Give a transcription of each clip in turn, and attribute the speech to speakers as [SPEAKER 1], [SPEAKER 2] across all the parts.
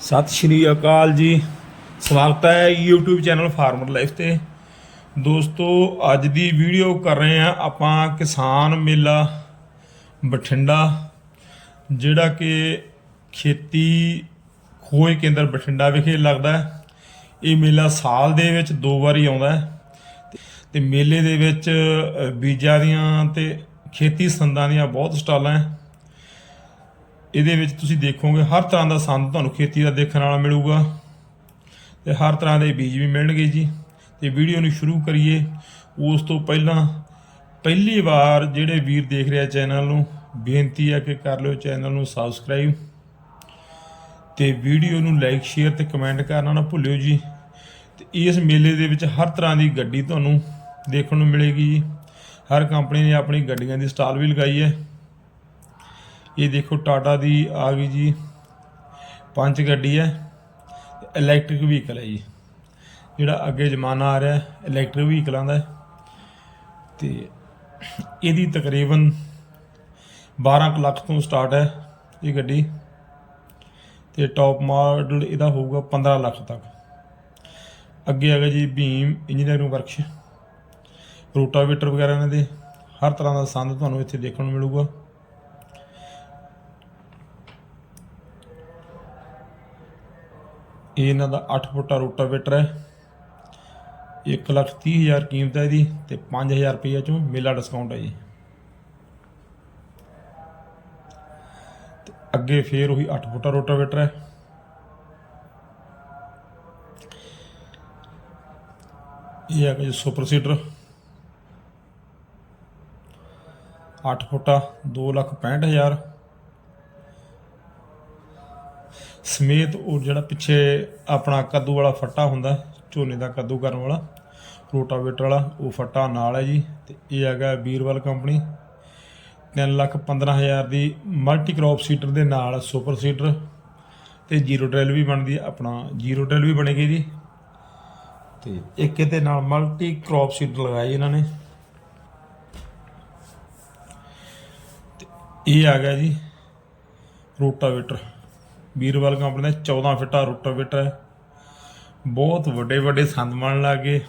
[SPEAKER 1] ਸਤਿ ਸ਼੍ਰੀ ਅਕਾਲ ਜੀ। ਸਵਾਗਤ ਹੈ YouTube ਚੈਨਲ ਫਾਰਮਰ ਲਾਈਫ ਤੇ। ਦੋਸਤੋ, ਅੱਜ ਦੀ ਵੀਡੀਓ ਕਰ ਰਹੇ ਆ ਆਪਾਂ ਕਿਸਾਨ ਮੇਲਾ ਬਠਿੰਡਾ, ਜਿਹੜਾ ਕਿ ਖੇਤੀ ਖੋਜ ਕੇਂਦਰ ਬਠਿੰਡਾ ਵਿਖੇ ਲੱਗਦਾ ਹੈ। ਇਹ ਮੇਲਾ ਸਾਲ ਦੇ ਵਿੱਚ ਦੋ ਵਾਰੀ ਆਉਂਦਾ ਹੈ। ਤੇ ਮੇਲੇ ਦੇ ਵਿੱਚ ਬੀਜਾਂ ਦੀਆਂ ਤੇ ਖੇਤੀ ਸੰਦਾਂ ਦੀਆਂ ਬਹੁਤ ਸਟਾਲਾਂ ਹੈ। ਇਹਦੇ ਵਿੱਚ ਤੁਸੀਂ ਦੇਖੋਗੇ ਹਰ ਤਰ੍ਹਾਂ ਦਾ ਸੰਦ ਤੁਹਾਨੂੰ ਖੇਤੀ ਦਾ ਦੇਖਣ ਵਾਲਾ ਮਿਲੂਗਾ ਤੇ ਹਰ ਤਰ੍ਹਾਂ ਦੇ ਬੀਜ ਵੀ ਮਿਲਣਗੇ ਜੀ। ਤੇ ਵੀਡੀਓ ਨੂੰ ਸ਼ੁਰੂ ਕਰੀਏ। ਉਸ ਤੋਂ ਪਹਿਲਾਂ ਪਹਿਲੀ ਵਾਰ ਜਿਹੜੇ ਵੀਰ ਦੇਖ ਰਿਹਾ ਚੈਨਲ ਨੂੰ, ਬੇਨਤੀ ਹੈ ਕਿ ਕਰ ਲਿਓ ਚੈਨਲ ਨੂੰ ਸਬਸਕ੍ਰਾਈਬ ਤੇ ਵੀਡੀਓ ਨੂੰ ਲਾਈਕ ਸ਼ੇਅਰ ਤੇ ਕਮੈਂਟ ਕਰਨਾ ਨਾ ਭੁੱਲਿਓ ਜੀ। ਤੇ ਇਸ ਮੇਲੇ ਦੇ ਵਿੱਚ ਹਰ ਤਰ੍ਹਾਂ ਦੀ ਗੱਡੀ ਤੁਹਾਨੂੰ ਦੇਖਣ ਨੂੰ ਮਿਲੇਗੀ ਜੀ। ਹਰ ਕੰਪਨੀ ਨੇ ਆਪਣੀ ਗੱਡੀਆਂ ਦੀ ਸਟਾਲ ਵੀ ਲਗਾਈ ਹੈ। ਇਹ ਦੇਖੋ ਟਾਟਾ ਦੀ ਆ ਗਈ ਜੀ, ਪੰਜ ਗੱਡੀ ਹੈ ਇਲੈਕਟ੍ਰਿਕ ਵਹੀਕਲ ਹੈ ਜੀ। ਜਿਹੜਾ ਅੱਗੇ ਜ਼ਮਾਨਾ ਆ ਰਿਹਾ ਇਲੈਕਟ੍ਰਿਕ ਵਹੀਕਲਾਂ ਦਾ ਹੈ। ਤੇ ਇਹਦੀ ਤਕਰੀਬਨ 12 ਕੁ ਲੱਖ ਤੋਂ ਸਟਾਰਟ ਹੈ ਇਹ ਗੱਡੀ। ਤੇ ਟੌਪ ਮਾਡਲ ਇਹਦਾ ਹੋਊਗਾ 15 ਲੱਖ ਤੱਕ। ਅੱਗੇ ਹੈਗਾ ਜੀ ਭੀਮ ਇੰਜੀਨੀਅਰਿੰਗ ਵਰਕਸ਼ ਰੋਟਾਵੇਟਰ ਵਗੈਰਾ ਇਹਨਾਂ ਦੇ, ਹਰ ਤਰ੍ਹਾਂ ਦਾ ਸੰਦ ਤੁਹਾਨੂੰ ਇੱਥੇ ਦੇਖਣ ਨੂੰ ਮਿਲੂਗਾ। ਇਹ ਇਹਨਾਂ ਦਾ 8 ਫੁੱਟਾ ਰੋਟਾਵੇਟਰ ਹੈ। 1 ਲੱਖ 30 ਹਜ਼ਾਰ ਕੀਮਤ ਹੈ ਇਹਦੀ ਤੇ 5000 ਰੁਪਏ ਚੋਂ ਮੇਲਾ ਡਿਸਕਾਊਂਟ ਹੈ ਜੀ। ਤੇ ਅੱਗੇ ਫੇਰ ਉਹੀ 8 ਫੁੱਟਾ ਰੋਟਾਵੇਟਰ ਹੈ। ਇਹ ਹੈਗਾ ਜੀ ਸੁਪਰ ਸੀਡਰ। 8 ਫੁੱਟਾ 2 ਲੱਖ 65 ਸਮੇਤ ਉਹ ਜਿਹੜਾ ਪਿੱਛੇ ਆਪਣਾ ਕੱਦੂ ਵਾਲਾ ਫੱਟਾ ਹੁੰਦਾ, ਝੋਨੇ ਦਾ ਕੱਦੂ ਕਰਨ ਵਾਲਾ, ਰੋਟਾਵੇਟਰ ਵਾਲਾ, ਉਹ ਫੱਟਾ ਨਾਲ ਹੈ ਜੀ ਤੇ ਇਹ ਹੈਗਾ ਬੀਰਵਲ ਕੰਪਨੀ। 3 ਲੱਖ 15 ਹਜ਼ਾਰ ਦੀ ਮਲਟੀ ਕ੍ਰੌਪ ਸੀਟਰ ਦੇ ਨਾਲ ਸੁਪਰ ਸੀਟਰ ਤੇ ਜ਼ੀਰੋ ਡਰਿਲ ਵੀ ਬਣਦੀ ਹੈ, ਆਪਣਾ ਜ਼ੀਰੋ ਡਰਿਲ ਵੀ ਬਣੇਗੀ ਜੀ। ਤੇ ਇੱਕ ਇਹਦੇ ਨਾਲ ਮਲਟੀ ਕ੍ਰੌਪ ਸੀਟਰ ਲਗਾਈ ਇਹਨਾਂ ਨੇ। ਤੇ ਇਹ ਆ ਗਿਆ ਜੀ ਰੋਟਾਵੇਟਰ। ਵੀਰਵਾਲ ਕੰਪਨੀ ਦਾ 14 ਫਿੱਟਾ ਰੋਟਾਵੇਟਰ ਹੈ। ਬਹੁਤ ਵੱਡੇ ਵੱਡੇ ਸੰਦ ਬਣ ਲੱਗੇ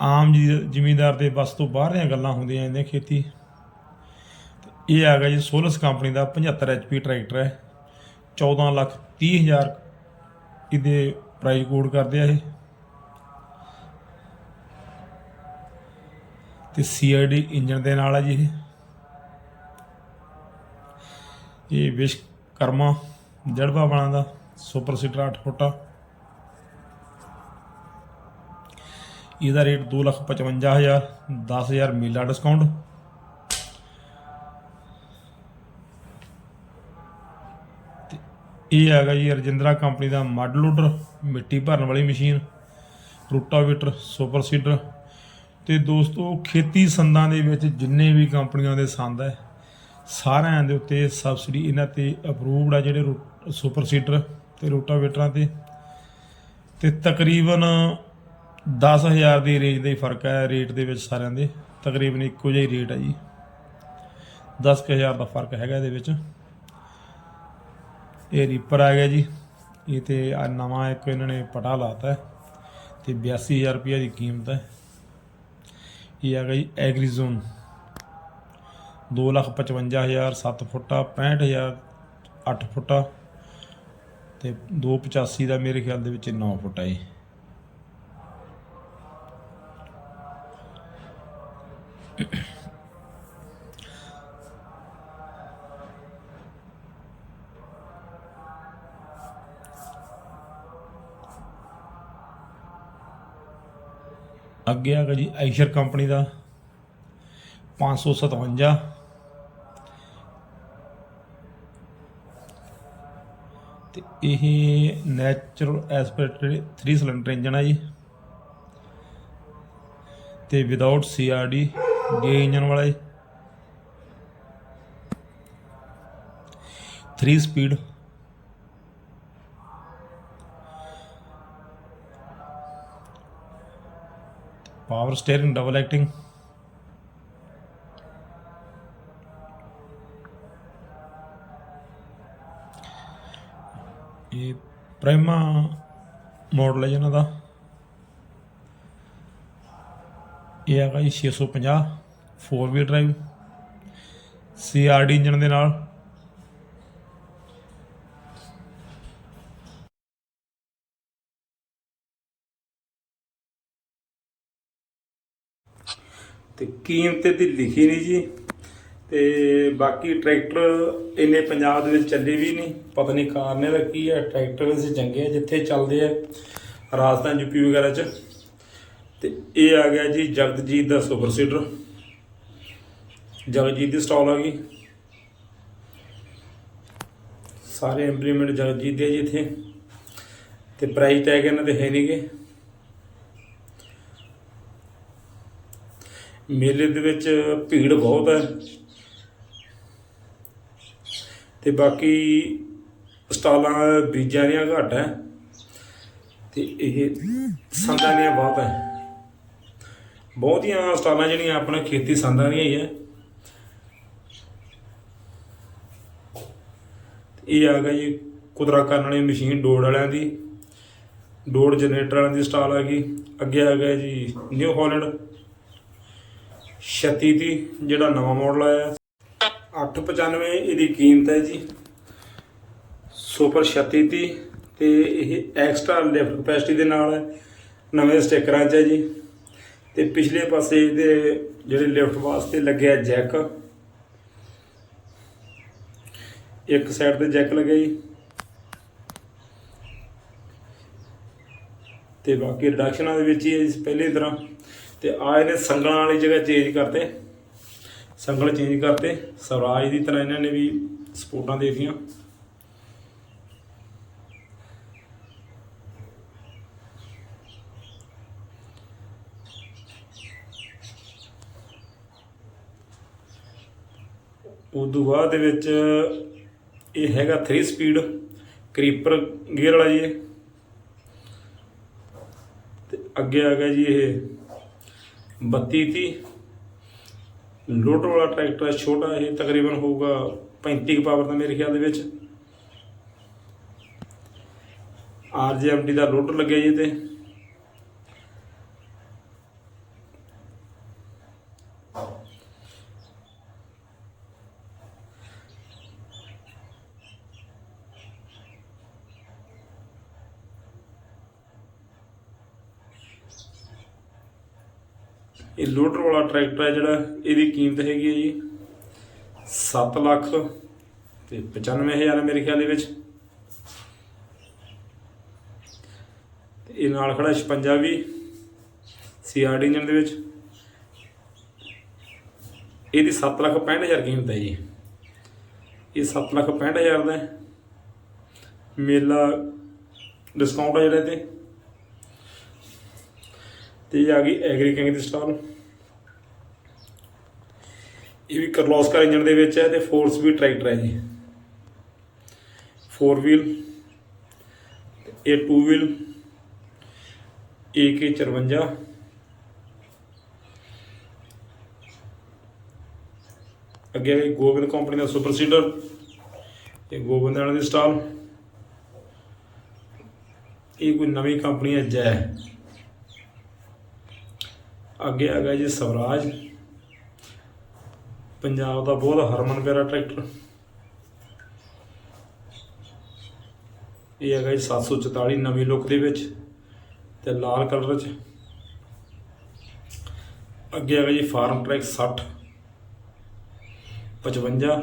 [SPEAKER 1] ਆਮ ਜੀ ਜ਼ਿਮੀਂਦਾਰ ਦੇ ਬਸ ਤੋਂ ਬਾਹਰ ਦੀਆਂ ਗੱਲਾਂ ਹੁੰਦੀਆਂ ਇਹਦੇ ਖੇਤੀ। ਤੇ ਇਹ ਆ ਗਿਆ ਜੀ ਸੋਲਸ ਕੰਪਨੀ ਦਾ 75 ਐਚਪੀ ਟਰੈਕਟਰ ਹੈ। 14 ਲੱਖ 30 ਹਜ਼ਾਰ ਇਹਦੇ ਪ੍ਰਾਈਸ ਕੋਡ ਕਰਦੇ ਆ ਇਹ। ਤੇ ਸੀਆਈਡੀ ਇੰਜਨ ਦੇ ਨਾਲ ਹੈ ਜੀ ਇਹ। ਇਹ ਕਰਮਾ ਜੜਵਾ ਬਣਾ ਦਾ, ਸੁਪਰ ਸੀਟਰ 8 ਫੁੱਟਾ। ਇਹਦਾ ਰੇਟ 255000 10000 ਮੇਲਾ ਡਿਸਕਾਊਂਟ ਇਹ ਹੈਗਾ ਜੀ ਰਜਿੰਦਰਾ ਕੰਪਨੀ ਦਾ ਮੱਡ ਲੋਡਰ, ਮਿੱਟੀ ਭਰਨ ਵਾਲੀ ਮਸ਼ੀਨ, ਰੂਟਾਵੇਟਰ, ਸੁਪਰ ਸੀਡਰ ਤੇ ਦੋਸਤੋ, ਖੇਤੀ ਸੰਦਾਂ ਦੇ ਵਿੱਚ ਜਿੰਨੇ ਵੀ ਕੰਪਨੀਆਂ ਦੇ ਸੰਦ ਹੈ ਸਾਰਿਆਂ ਦੇ ਉੱਤੇ ਸਬਸਿਡੀ ਇਹਨਾਂ ਤੇ ਅਪਰੂਵਡ ਆ ਜਿਹੜੇ ਰੋ- ਸੁਪਰ ਸੀਡਰ ਤੇ ਰੋਟਾਵੇਟਰਾਂ ਤੇ। ਤੇ ਤਕਰੀਬਨ 10000 ਦੀ ਰੇਂਜ ਦਾ ਹੀ ਫ਼ਰਕ ਹੈ ਰੇਟ ਦੇ ਵਿੱਚ ਸਾਰਿਆਂ ਦੇ। ਤਕਰੀਬਨ ਇੱਕੋ ਜਿਹਾ ਹੀ ਰੇਟ ਹੈ ਜੀ 10000 ਦਾ ਫ਼ਰਕ ਹੈਗਾ ਇਹਦੇ ਵਿੱਚ। ਇਹ ਰੀਪਰ ਆ ਗਿਆ ਜੀ। ਇਹ ਤੇ ਆ ਨਵਾਂ ਇੱਕ ਇਹਨਾਂ ਨੇ ਪਟਾ ਲਾਤਾ ਹੈ ਤੇ 82000 ਰੁਪਏ ਦੀ ਕੀਮਤ ਹੈ। ਇਹ ਹੈਗਾ ਜੀ ਐਗਰੀਜ਼ੋਨ 255000 7 ਫੁੱਟਾ 65000 8 ਫੁੱਟਾ ਤੇ 285 ਦਾ ਮੇਰੇ ਖਿਆਲ ਦੇ ਵਿੱਚ 9 ਫੁੱਟ ਹੈ ਜੀ। ਅੱਗੇ ਗਿਆ ਜੀ ਆਈਸ਼ਰ ਕੰਪਨੀ ਦਾ 557 ਇਹ ਨੈਚੁਰਲ ਐਸਪਿਰੇਟਡ 3 ਸਿਲੰਡਰ ਇੰਜਨ ਹੈ ਜੀ। ਤੇ ਵਿਦਆਊਟ ਸੀਆਰਡੀ ਡੀ ਇੰਜਨ ਵਾਲਾ ਜੀ। 3 speed power steering double acting ਇਹ ਪ੍ਰਾਈਮਾ ਮਾਡਲ ਹੈ ਜੀ ਇਹਨਾਂ ਦਾ। ਇਹ ਹੈਗਾ ਜੀ 650 4 ਵੀਲ ਡਰਾਈਵ ਸੀਆਰਡੀ ਇੰਜਨ ਦੇ ਨਾਲ। ਤੇ ਕੀਮਤ ਦੀ ਲਿਖੀ ਨਹੀਂ ਜੀ। ਤੇ ਬਾਕੀ ਟਰੈਕਟਰ ਇੰਨੇ ਪੰਜਾਬ ਦੇ ਵਿੱਚ ਚੱਲੇ ਵੀ ਨਹੀਂ, ਪਤਾ ਨਹੀਂ ਕਾਰਨ ਇਹਦਾ ਕੀ ਹੈ, ਟਰੈਕਟਰ ਵੈਸੇ ਚੰਗੇ ਆ, ਜਿੱਥੇ ਚੱਲਦੇ ਆ, ਰਾਜਸਥਾਨ ਯੂਪੀ ਵਗੈਰਾ ਚ। ਤੇ ਇਹ ਆ ਗਿਆ ਜੀ ਜਗਤਜੀਤ ਦਾ ਸੁਪਰ ਸੀਡਰ। ਜਗਤਜੀਤ ਦੀ ਸਟਾਲ ਆ ਗਈ। ਸਾਰੇ ਇੰਪਲੀਮੈਂਟ ਜਗਤਜੀਤ ਦੇ ਆ ਜੀ ਇੱਥੇ। ਤੇ ਪ੍ਰਾਈਸ ਟੈਗ ਇਹਨਾਂ ਦੇ ਹੈ ਨਹੀਂਗੇ ਮੇਲੇ ਦੇ ਵਿੱਚ ਭੀੜ ਬਹੁਤ ਹੈ ਤੇ ਬਾਕੀ ਸਟਾਲਾਂ, ਬੀਜਾਂ ਦੀਆਂ ਘੱਟ ਹੈ। ਤੇ ਇਹ ਸੰਦਾਂ ਦੀਆਂ ਬਹੁਤ ਹੈ। ਬਹੁਤੀਆਂ ਸਟਾਲਾਂ ਜਿਹੜੀਆਂ ਆਪਣੇ ਖੇਤੀ ਸੰਦਾਂ ਦੀਆਂ ਹੀ ਹੈ। ਇਹ ਆ ਗਿਆ ਜੀ ਕੁਦਰਾ ਕਰਨ ਵਾਲੀ ਮਸ਼ੀਨ ਡੋੜ ਵਾਲਿਆਂ ਦੀ। ਡੋੜ ਜਨਰੇਟਰ ਵਾਲਿਆਂ ਦੀ ਸਟਾਲ ਆ ਗਈ। ਅੱਗੇ ਆ ਗਿਆ ਜੀ ਨਿਊ ਹਾਲੈਂਡ। 36 ਦੀ ਜਿਹੜਾ ਨਵਾਂ ਮਾਡਲ ਆਇਆ। 895 ਇਹਦੀ ਕੀਮਤ ਹੈ ਜੀ। ਸੁਪਰ 36 ਦੀ ਤੇ ਇਹ ਐਕਸਟਰਾ ਲਿਫਟ ਕਪੈਸਿਟੀ ਦੇ ਨਾਲ ਹੈ ਨਵੇਂ ਸਟickਰਾਂ 'ਚ ਹੈ ਜੀ। ਤੇ ਪਿਛਲੇ ਪਾਸੇ ਇਹਦੇ ਜਿਹੜੇ ਲਿਫਟ ਵਾਸਤੇ ਲੱਗਿਆ ਜੈਕ। ਇੱਕ ਸਾਈਡ ਤੇ ਜੈਕ ਲੱਗਿਆ ਜੀ। ਤੇ ਬਾਕੀ ਰਿਡਕਸ਼ਨਾਂ ਦੇ ਵਿੱਚ ਹੀ ਹੈ ਜੀ, ਪਹਿਲੇ ਤਰ੍ਹਾਂ। ਤੇ ਆ ਇਹਨੇ ਸੰਗਲਾਂ ਵਾਲੀ ਜਗ੍ਹਾ ਚੇਂਜ ਕਰਤੇ। ਸੰਗਲ ਚੇਂਜ ਕਰਤੇ। ਸਵਰਾਜ ਦੀ ਤਰ੍ਹਾਂ ਇਹਨਾਂ ਨੇ ਵੀ ਸਪੋਰਟਾਂ ਦੇ ਦੇਤੀਆਂ। ਉਦੋਂ ਬਾਅਦ ਦੇ ਵਿੱਚ ਇਹ ਹੈਗਾ 3 ਸਪੀਡ ਕਰੀਪਰ ਗੇਅਰ ਵਾਲਾ ਜੀ ਇਹ। ਤੇ ਅੱਗੇ ਆ ਗਿਆ ਜੀ ਇਹ 32 30 ਲੋਟ ਵਾਲਾ ਟਰੈਕਟਰ ਹੈ, ਛੋਟਾ ਇਹ ਤਕਰੀਬਨ ਹੋਊਗਾ 35 ਪਾਵਰ ਦਾ ਮੇਰੇ ਖਿਆਲ ਦੇ ਵਿੱਚ। ਆਰਜੀਐਮਡੀ ਦਾ ਲੋਟਰ ਲੱਗਿਆ ਜੀ ਤੇ ਇਹ ਲੋਡਰ ਵਾਲਾ ਟਰੈਕਟਰ ਹੈ ਜਿਹੜਾ ਇਹਦੀ ਕੀਮਤ ਹੈਗੀ ਹੈ ਜੀ 7 ਲੱਖ ਤੇ 95000 ਹੈ ਮੇਰੇ ਖਿਆਲ ਦੇ ਵਿੱਚ। ਤੇ ਇਹ ਨਾਲ ਖੜਾ 56 ਵੀ ਸੀਆਰਡੀ ਇੰਜਨ ਦੇ ਵਿੱਚ। ਇਹਦੀ 7 ਲੱਖ 65000 ਕੀਮਤ ਹੈ ਜੀ। ਇਹ 7 ਲੱਖ 65000 ਦਾ ਮੇਲਾ ਡਿਸਕਾਊਂਟ ਹੈ ਜਿਹੜਾ ਤੇ ਤੇ ਆ ਗਈ ਐਗਰੀ ਕਿੰਗ ਦੀ ਸਟਾਲ ਇਹ ਵੀ ਕਰਲੋਸਕਰ ਇੰਜਨ ਦੇ ਵਿੱਚ ਹੈ ਤੇ ਫੋਰਸ ਵੀ ਟਰੈਕਟਰ ਹੈ ਜੀ। 4 ਵੀਲ ਇਹ 2 ਵੀਲ AK54 ਅੱਗੇ ਹੈ ਗੋਬਿੰਦ ਕੰਪਨੀ ਦਾ ਸੁਪਰ ਸੀਡਰ ਇਹ ਗੋਬਿੰਦ ਵਾਲੇ ਦੀ ਸਟਾਲ ਇਹ ਕੋਈ ਨਵੀਂ ਕੰਪਨੀ ਹੈ, ਜੈ। ਅੱਗੇ ਆ ਗਿਆ ਜੀ ਸਵਰਾਜ। ਪੰਜਾਬ ਦਾ ਬਹੁਤ ਹਰਮਨ ਪਿਆਰਾ ਟਰੈਕਟਰ। ਇਹ ਹੈਗਾ ਜੀ 744 ਨਵੀਂ ਲੁੱਕ ਦੇ ਵਿੱਚ ਤੇ ਲਾਲ ਕਲਰ ਚ। ਅੱਗੇ ਹੈਗਾ ਜੀ ਫਾਰਮ ਟਰੈਕ 60 55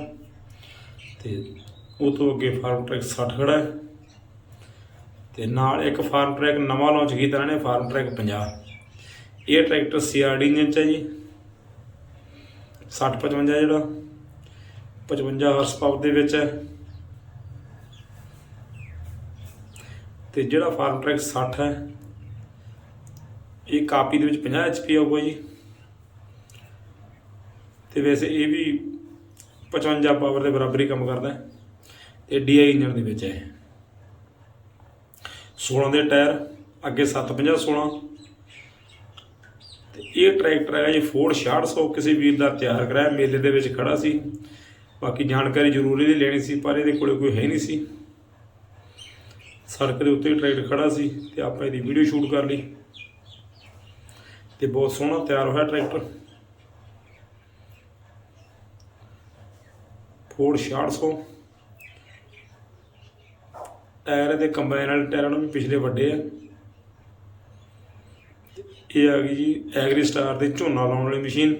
[SPEAKER 1] ਤੇ ਉਹ ਤੋਂ ਅੱਗੇ ਫਾਰਮ ਟਰੈਕ 60 ਖੜਾ ਹੈ। ਤੇ ਨਾਲ ਇੱਕ ਫਾਰਮ ਟਰੈਕ ਨਵਾਂ ਲਾਂਚ ਕੀਤਾ ਇਹਨਾਂ ਨੇ, ਫਾਰਮ ਟਰੈਕ 50 ਇਹ ਟਰੈਕਟਰ ਸੀਆਰਡੀ ਇੰਜਨ ਚ ਹੈ ਜੀ। 60 55 ਜਿਹੜਾ 55 ਹਾਰਸ ਪਾਵਰ ਦੇ ਵਿੱਚ ਹੈ। ਤੇ ਜਿਹੜਾ ਫਾਰਮ ਟਰੈਕ 60 ਹੈ, ਇਹ ਕਾਪੀ ਦੇ ਵਿੱਚ 50 ਐਚਪੀ ਆਊਗਾ ਜੀ। ਤੇ ਵੈਸੇ ਇਹ ਵੀ 55 ਪਾਵਰ ਦੇ ਬਰਾਬਰ ਹੀ ਕੰਮ ਕਰਦਾ ਹੈ। ਤੇ ਡੀਆਈ ਇੰਜਨ ਦੇ ਵਿੱਚ ਹੈ। 16 ਦੇ ਟਾਇਰ, ਅੱਗੇ 750 16 ਤੇ ਇਹ ਟਰੈਕਟਰ ਹੈਗਾ ਜੀ ਫੋਰਡ 6600 ਕਿਸੇ ਵੀਰ ਦਾ ਤਿਆਰ ਕਰਾਇਆ, ਮੇਲੇ ਦੇ ਵਿੱਚ ਖੜਾ ਸੀ। ਬਾਕੀ ਜਾਣਕਾਰੀ ਜ਼ਰੂਰੀ ਦੀ ਲੈਣੀ ਸੀ, ਪਰ ਇਹਦੇ ਕੋਲੇ ਕੋਈ ਹੈ ਨਹੀਂ ਸੀ। ਸੜਕ ਦੇ ਉੱਤੇ ਟਰੈਕਟਰ ਖੜਾ ਸੀ ਤੇ ਆਪਾਂ ਇਹਦੀ ਵੀਡੀਓ ਸ਼ੂਟ ਕਰ ਲਈ। ਤੇ ਬਹੁਤ ਸੋਹਣਾ ਤਿਆਰ ਹੋਇਆ ਟਰੈਕਟਰ। ਫੋਰਡ 6600 ਟਾਇਰ ਦੇ ਕੰਬਾਈਨ ਵਾਲੇ ਟਾਇਰਾਂ ਨੂੰ ਵੀ ਪਿਛਲੇ ਵੱਡੇ ਆ। ਇਹ ਆ ਗਈ ਜੀ ਐਗਰੀ ਸਟਾਰ ਦੇ ਝੋਨਾ ਲਾਉਣ ਵਾਲੀ ਮਸ਼ੀਨ।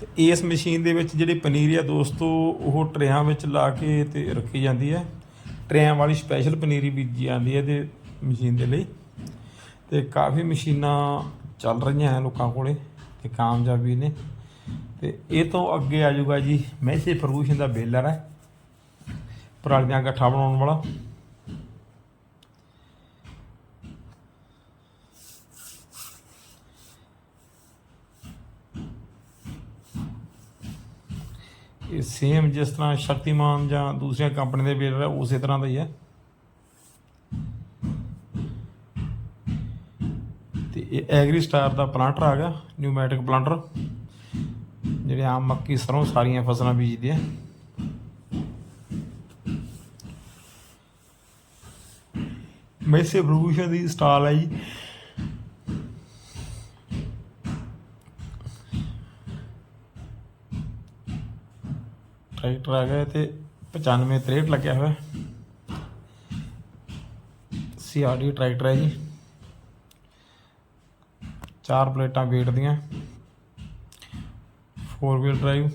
[SPEAKER 1] ਤੇ ਇਸ ਮਸ਼ੀਨ ਦੇ ਵਿੱਚ ਜਿਹੜੀ ਪਨੀਰੀ ਆ ਦੋਸਤੋ, ਉਹ ਟਰਿਆਂ ਵਿੱਚ ਲਾ ਕੇ ਤੇ ਰੱਖੀ ਜਾਂਦੀ ਹੈ ਟਰਿਆਂ ਵਾਲੀ ਸਪੈਸ਼ਲ ਪਨੀਰੀ ਬੀਜੀ ਜਾਂਦੀ ਹੈ ਤੇ ਮਸ਼ੀਨ ਦੇ ਲਈ। ਤੇ ਕਾਫੀ ਮਸ਼ੀਨਾਂ ਚੱਲ ਰਹੀਆਂ ਹੈ ਲੋਕਾਂ ਕੋਲੇ ਤੇ ਕਾਮਯਾਬੀ ਨੇ। ਤੇ ਇਹ ਤੋਂ ਅੱਗੇ ਆ ਜਾਊਗਾ ਜੀ ਮੈਸੇ ਪ੍ਰਦੂਸ਼ਣ ਦਾ ਬੇਲਰ ਹੈ ਪਰਾਲੀਆਂ ਇਕੱਠਾ ਬਣਾਉਣ ਵਾਲਾ। ਸੇਮ ਜਿਸ ਤਰ੍ਹਾਂ ਸ਼ਕਤੀਮਾਨ ਜਾਂ ਦੂਸਰੀਆਂ ਕੰਪਨੀ ਦੇ ਬੇਲਰ ਹੈ ਉਸੇ ਤਰ੍ਹਾਂ ਦਾ ਹੀ ਹੈ ਤੇ ਇਹ ਐਗਰੀ ਸਟਾਰ ਦਾ ਪਲਾਂਟਰ ਆ ਗਿਆ ਨਿਊਮੈਟਿਕ ਪਲਾਂਟਰ ਜਿਹੜੇ ਆਮ ਮੱਕੀ ਸਰੋਂ ਸਾਰੀਆਂ ਫਸਲਾਂ ਬੀਜਦੇ ਆ। ਮੈਸੇ ਪ੍ਰਭੂਸ਼ਣ ਦੀ ਸਟਾਲ ਹੈ ਜੀ। ਟਰੈਕਟਰ ਆ ਗਿਆ ਤੇ 95 63 ਲੱਗਿਆ ਹੋਇਆ। ਸੀਆਰਡੀ ਟਰੈਕਟਰ ਹੈ ਜੀ। ਚਾਰ ਪਲੇਟਾਂ ਵੇਟ ਦੀਆਂ। 4 ਵੀਲ ਡਰਾਈਵ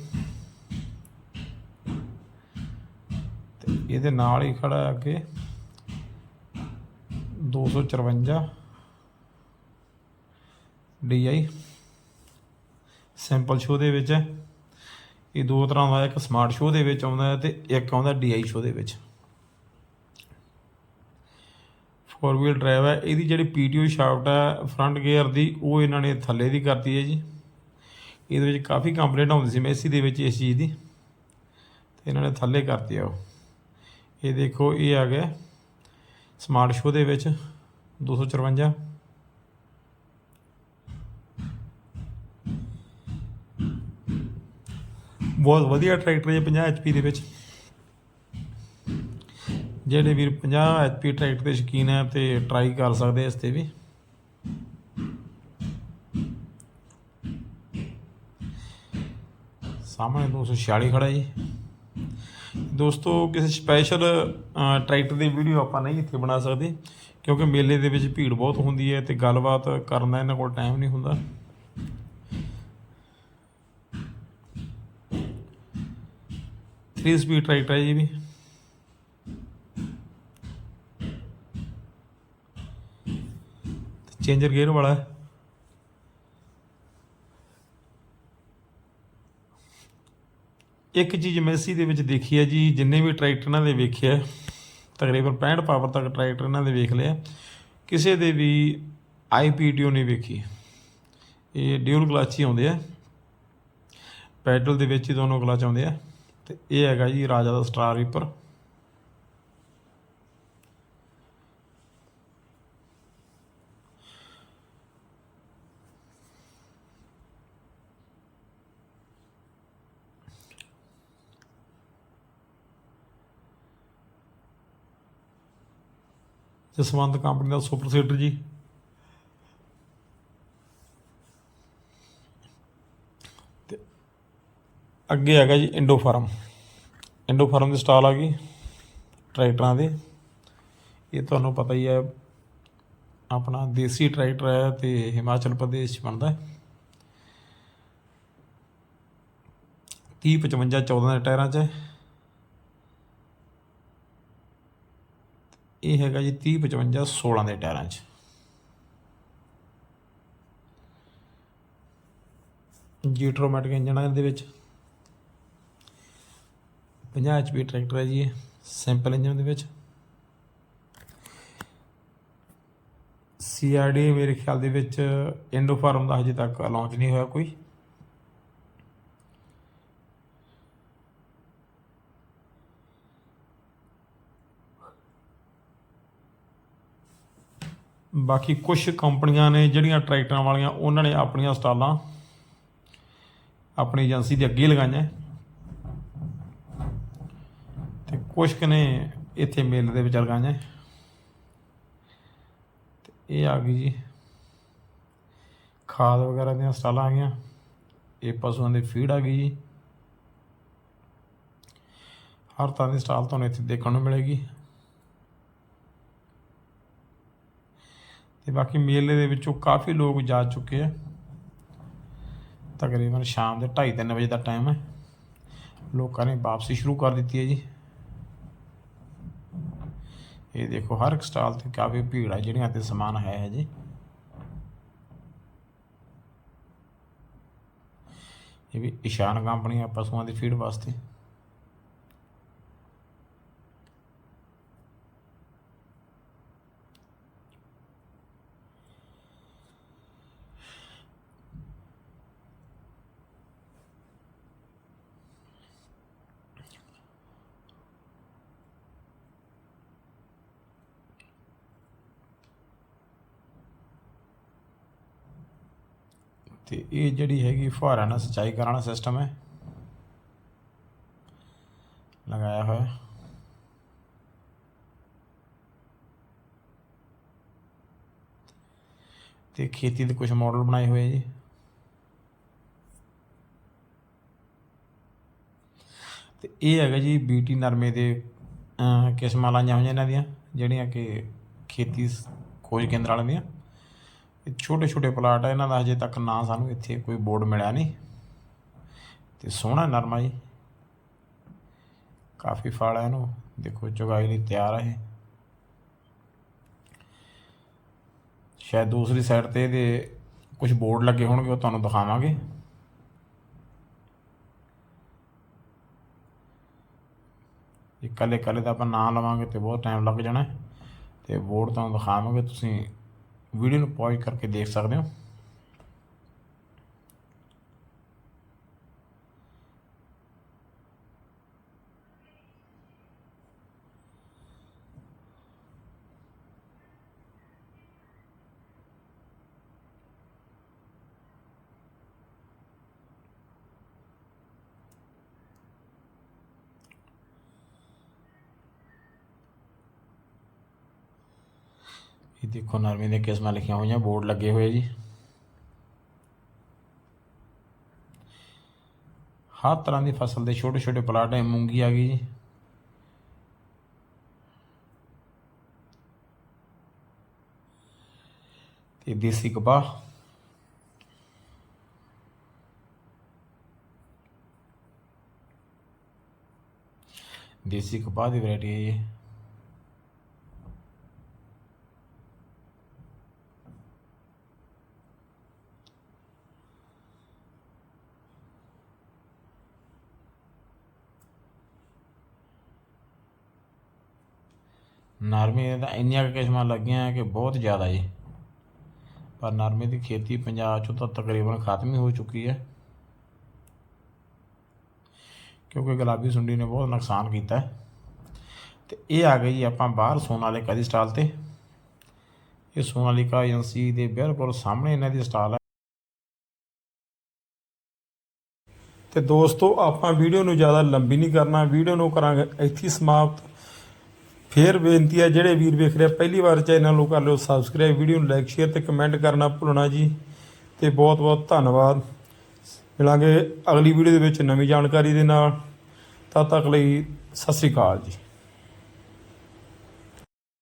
[SPEAKER 1] ਤੇ ਇਹਦੇ ਨਾਲ ਹੀ ਖੜਾ ਹੈ ਅੱਗੇ। 254 DI ਸਿੰਪਲ ਸ਼ੋ ਦੇ ਵਿੱਚ ਹੈ। ਇਹ ਦੋ ਤਰ੍ਹਾਂ ਦਾ ਇੱਕ ਸਮਾਰਟ ਸ਼ੋਅ ਦੇ ਵਿੱਚ ਆਉਂਦਾ ਹੈ ਤੇ ਇੱਕ ਆਉਂਦਾ DI ਸ਼ੋਅ ਦੇ ਵਿੱਚ। ਫੋਰ ਵੀਲ ਡਰਾਈਵ ਹੈ, ਇਹਦੀ ਜਿਹੜੀ PTO ਸ਼ਾਫਟ ਹੈ ਫਰੰਟ ਗੇਅਰ ਦੀ, ਉਹ ਇਹਨਾਂ ਨੇ ਥੱਲੇ ਦੀ ਕਰਤੀ ਹੈ ਜੀ। ਇਹਦੇ ਵਿੱਚ ਕਾਫੀ ਕੰਪਲੇਂਟ ਆਉਂਦੀ ਸੀ ਮੈਸੀ ਦੇ ਵਿੱਚ ਇਸ ਚੀਜ਼ ਦੀ, ਤੇ ਇਹਨਾਂ ਨੇ ਥੱਲੇ ਕਰਤੀ ਆ ਉਹ। ਇਹ ਦੇਖੋ, ਇਹ ਆ ਗਿਆ ਸਮਾਰਟ ਸ਼ੋਅ ਦੇ ਵਿੱਚ 254 ਬਹੁਤ ਵਧੀਆ ਟਰੈਕਟਰ ਹੈ 50 HP ਦੇ ਵਿੱਚ। ਜਿਹੜੇ ਵੀਰ 50 HP ਟਰੈਕਟਰ ਦੇ ਸ਼ੌਕੀਨ ਹੈ ਤੇ ਟਰਾਈ ਕਰ ਸਕਦੇ ਇਸ ਤੇ ਵੀ। ਸਾਹਮਣੇ 246 ਖੜਾ ਜੀ। ਦੋਸਤੋ ਕਿਸੇ ਸਪੈਸ਼ਲ ਟਰੈਕਟਰ ਦੀ ਵੀਡੀਓ ਆਪਾਂ ਨਹੀਂ ਇੱਥੇ ਬਣਾ ਸਕਦੇ, ਕਿਉਂਕਿ ਮੇਲੇ ਦੇ ਵਿੱਚ ਭੀੜ ਬਹੁਤ ਹੁੰਦੀ ਹੈ ਤੇ ਗੱਲਬਾਤ ਕਰਨ ਦਾ ਇਹਨਾਂ ਕੋਲ ਟਾਈਮ ਨਹੀਂ ਹੁੰਦਾ। ਥ੍ਰੀ ਸਪੀਡ ਟਰੈਕਟਰ ਹੈ ਜੀ ਵੀ ਚੇਂਜਰ ਗੇਅਰ ਵਾਲਾ ਹੈ। ਇੱਕ ਚੀਜ਼ ਮੈਸੀ ਦੇ ਵਿੱਚ ਦੇਖੀ ਹੈ ਜੀ, ਜਿੰਨੇ ਵੀ ਟਰੈਕਟਰ ਇਹਨਾਂ ਦੇ ਵੇਖਿਆ, ਤਕਰੀਬਨ 65 ਪਾਵਰ ਤੱਕ ਟਰੈਕਟਰ ਇਹਨਾਂ ਦੇ ਵੇਖ ਲਿਆ। ਕਿਸੇ ਦੇ ਵੀ ਆਈਪੀਟੀਓ ਨਹੀਂ ਵੇਖੀ। ਇਹ ਡਿਊਲ ਕਲਚ ਹੀ ਆਉਂਦੇ ਆ। ਪੈਡਲ ਦੇ ਵਿੱਚ ਹੀ ਦੋਨੋਂ ਕਲਚ ਆਉਂਦੇ ਆ। ਤੇ ਇਹ ਹੈਗਾ ਜੀ ਰਾਜਾ ਦਾ ਸਟਾਰ ਰੀਪਰ। ਜਸਵੰਤ ਕੰਪਨੀ ਦਾ ਸੁਪਰ ਸੀਡਰ ਜੀ। ਅੱਗੇ ਹੈਗਾ ਜੀ ਇੰਡੋ ਫਾਰਮ। ਇੰਡੋ ਫਾਰਮ ਦੀ ਸਟਾਲ ਆ ਗਈ, ਟਰੈਕਟਰਾਂ ਦੇ। ਇਹ ਤੁਹਾਨੂੰ ਪਤਾ ਹੀ ਹੈ, ਆਪਣਾ ਦੇਸੀ ਟਰੈਕਟਰ ਹੈ ਤੇ ਹਿਮਾਚਲ ਪ੍ਰਦੇਸ਼ 'ਚ ਬਣਦਾ ਹੈ। 30 55 14 ਦੇ ਟਾਇਰਾਂ 'ਚ ਹੈ। ਇਹ ਹੈਗਾ ਜੀ 30 55 16 ਦੇ ਟਾਇਰਾਂ 'ਚ। ਜੀਟਰੋਮੈਟਿਕ ਇੰਜਨ ਹੈ ਇਹਦੇ ਵਿੱਚ। 50 HP ਟਰੈਕਟਰ ਹੈ ਜੀ ਇਹ, ਸਿੰਪਲ ਇੰਜਨ ਦੇ ਵਿੱਚ। ਸੀਆਰਡੀ ਮੇਰੇ ਖਿਆਲ ਦੇ ਵਿੱਚ ਇੰਡੋ ਫਾਰਮ ਦਾ ਹਜੇ ਤੱਕ ਲਾਂਚ ਨਹੀਂ ਹੋਇਆ ਕੋਈ। ਬਾਕੀ ਕੁਝ ਕੰਪਨੀਆਂ ਨੇ ਜਿਹੜੀਆਂ ਟਰੈਕਟਰਾਂ ਵਾਲੀਆਂ, ਉਹਨਾਂ ਨੇ ਆਪਣੀਆਂ ਸਟਾਲਾਂ ਆਪਣੀ ਏਜੰਸੀ ਦੇ ਅੱਗੇ ਲਗਾਈਆਂ। ਕੁਛ ਕੁ ਨੇ ਇੱਥੇ ਮੇਲੇ ਦੇ ਵਿੱਚ ਲਗਾਈਆਂ ਤੇ ਇਹ ਆ ਗਈ ਜੀ। ਖਾਦ ਵਗੈਰਾ ਦੀਆਂ ਸਟਾਲਾਂ ਆ ਗਈਆਂ। ਇਹ ਪਸ਼ੂਆਂ ਦੀ ਫੀਡ ਆ ਗਈ ਜੀ। ਹਰ ਤਰ੍ਹਾਂ ਦੀ ਸਟਾਲ ਤੁਹਾਨੂੰ ਇੱਥੇ ਦੇਖਣ ਨੂੰ ਮਿਲੇਗੀ। ਤੇ ਬਾਕੀ ਮੇਲੇ ਦੇ ਵਿੱਚੋਂ ਕਾਫੀ ਲੋਕ ਜਾ ਚੁੱਕੇ ਆ। ਤਕਰੀਬਨ ਸ਼ਾਮ ਦੇ 2:30 ਵਜੇ ਦਾ ਟਾਈਮ ਹੈ। ਲੋਕਾਂ ਨੇ ਵਾਪਸੀ ਸ਼ੁਰੂ ਕਰ ਦਿੱਤੀ ਹੈ ਜੀ। ਇਹ ਦੇਖੋ, ਹਰ ਇੱਕ ਸਟਾਲ ਤੇ ਕਾਫੀ ਭੀੜ ਹੈ, ਜਿਹੜੀਆਂ ਤੇ ਸਮਾਨ ਹੈ ਹੈ ਜੀ। ਇਹ ਵੀ ਇਸ਼ਾਨ ਕੰਪਨੀ ਆ ਪਸ਼ੂਆਂ ਦੀ ਫੀਡ ਵਾਸਤੇ। ਤੇ ਇਹ ਜਿਹੜੀ ਹੈਗੀ ਫੁਹਾਰਾ ਨਾਲ ਸਿੰਚਾਈ ਕਰਨ ਵਾਲਾ ਸਿਸਟਮ ਹੈ। ਲਗਾਇਆ ਹੋਇਆ। ਤੇ ਖੇਤੀ ਦੇ ਕੁਝ ਮਾਡਲ ਬਣਾਏ ਹੋਏ ਜੀ। ਤੇ ਇਹ ਹੈਗਾ ਜੀ ਬੀਟੀ ਨਰਮੇ ਦੇ ਕਿਸਮਾਂ ਲਾਈਆਂ ਹੋਈਆਂ ਇਹਨਾਂ ਦੀਆਂ, ਜਿਹੜੀਆਂ ਕਿ ਖੇਤੀ ਖੋਜ ਕੇਂਦਰ ਵਾਲਿਆਂ ਦੀਆਂ। ਇਹ ਛੋਟੇ ਛੋਟੇ ਪਲਾਟ ਆ, ਇਹਨਾਂ ਦਾ ਹਜੇ ਤੱਕ ਨਾ ਸਾਨੂੰ ਇੱਥੇ ਕੋਈ ਬੋਰਡ ਮਿਲਿਆ ਨਹੀਂ। ਤੇ ਸੋਹਣਾ ਨਰਮਾ ਜੀ। ਕਾਫੀ ਫਲ ਹੈ ਇਹਨੂੰ, ਦੇਖੋ ਚੁਗਾਈ ਲਈ ਤਿਆਰ ਹੈ ਇਹ। ਸ਼ਾਇਦ ਦੂਸਰੀ ਸਾਈਡ ਤੇ ਇਹਦੇ ਕੁਝ ਬੋਰਡ ਲੱਗੇ ਹੋਣਗੇ, ਉਹ ਤੁਹਾਨੂੰ ਦਿਖਾਵਾਂਗੇ। ਇਕੱਲੇ ਇਕੱਲੇ ਦਾ ਆਪਾਂ ਨਾਂ ਲਵਾਂਗੇ ਤੇ ਬਹੁਤ ਟਾਈਮ ਲੱਗ ਜਾਣਾ ਹੈ। ਤੇ ਬੋਰਡ ਤੁਹਾਨੂੰ ਦਿਖਾਵਾਂਗੇ, ਤੁਸੀਂ ਵੀਡੀਓ ਨੂੰ ਪੌਜ਼ ਕਰਕੇ ਦੇਖ ਸਕਦੇ ਹੋ। ਦੇਖੋ, ਨਰਮੇ ਦੀਆਂ ਕਿਸਮਾਂ ਲਿਖੀਆਂ ਹੋਈਆਂ, ਬੋਰਡ ਲੱਗੇ ਹੋਏ ਜੀ। ਹਰ ਤਰ੍ਹਾਂ ਦੀ ਫਸਲ ਦੇ ਛੋਟੇ ਛੋਟੇ ਪਲਾਟ ਹੈ ਮੂੰਗੀ ਆ ਗਈ ਜੀ। ਤੇ ਦੇਸੀ ਕਪਾਹ। ਦੇਸੀ ਕਪਾਹ ਦੀ ਵੈਰਾਈਟੀ ਹੈ ਜੀ। ਨਰਮੇ ਤਾਂ ਇੰਨੀਆਂ ਕੁ ਕਿਸਮਾਂ ਲੱਗੀਆਂ ਕਿ ਬਹੁਤ ਜ਼ਿਆਦਾ ਜੀ। ਪਰ ਨਰਮੇ ਦੀ ਖੇਤੀ ਪੰਜਾਬ 'ਚੋਂ ਤਾਂ ਤਕਰੀਬਨ ਖਤਮ ਹੀ ਹੋ ਚੁੱਕੀ ਹੈ। ਕਿਉਂਕਿ ਗੁਲਾਬੀ ਸੁੰਡੀ ਨੇ ਬਹੁਤ ਨੁਕਸਾਨ ਕੀਤਾ ਹੈ। ਤੇ ਇਹ ਆ ਗਈ ਆਪਾਂ ਬਾਹਰ ਸੋਨਾਲੀਕਾ ਦੀ ਸਟਾਲ ਤੇ। ਇਹ ਸੋਨਾਲੀਕਾ ਏਜੰਸੀ ਦੇ ਬਿਲਕੁਲ ਸਾਹਮਣੇ ਇਹਨਾਂ ਦੀ ਸਟਾਲ ਹੈ। ਤੇ ਦੋਸਤੋ ਆਪਾਂ ਵੀਡੀਓ ਨੂੰ ਜ਼ਿਆਦਾ ਲੰਬੀ ਨਹੀਂ ਕਰਨਾ, ਵੀਡੀਓ ਨੂੰ ਕਰਾਂਗੇ ਇੱਥੇ ਸਮਾਪਤ। ਫੇਰ ਬੇਨਤੀ ਹੈ ਜਿਹੜੇ ਵੀਰ ਵੇਖ ਰਹੇ ਆ, ਪਹਿਲੀ ਵਾਰ ਚੈਨਲ ਨੂੰ ਕਰ ਲਿਓ ਸਬਸਕ੍ਰਾਈਬ ਵੀਡੀਓ ਨੂੰ ਲਾਈਕ ਸ਼ੇਅਰ ਤੇ ਕਮੈਂਟ ਕਰਨਾ ਭੁੱਲਣਾ ਜੀ। ਤੇ ਬਹੁਤ ਬਹੁਤ ਧੰਨਵਾਦ। ਮਿਲਾਂਗੇ ਅਗਲੀ ਵੀਡੀਓ ਦੇ ਵਿੱਚ ਨਵੀਂ ਜਾਣਕਾਰੀ ਦੇ ਨਾਲ। ਤਦ ਤੱਕ ਲਈ ਸਤਿ ਸ੍ਰੀ ਅਕਾਲ ਜੀ।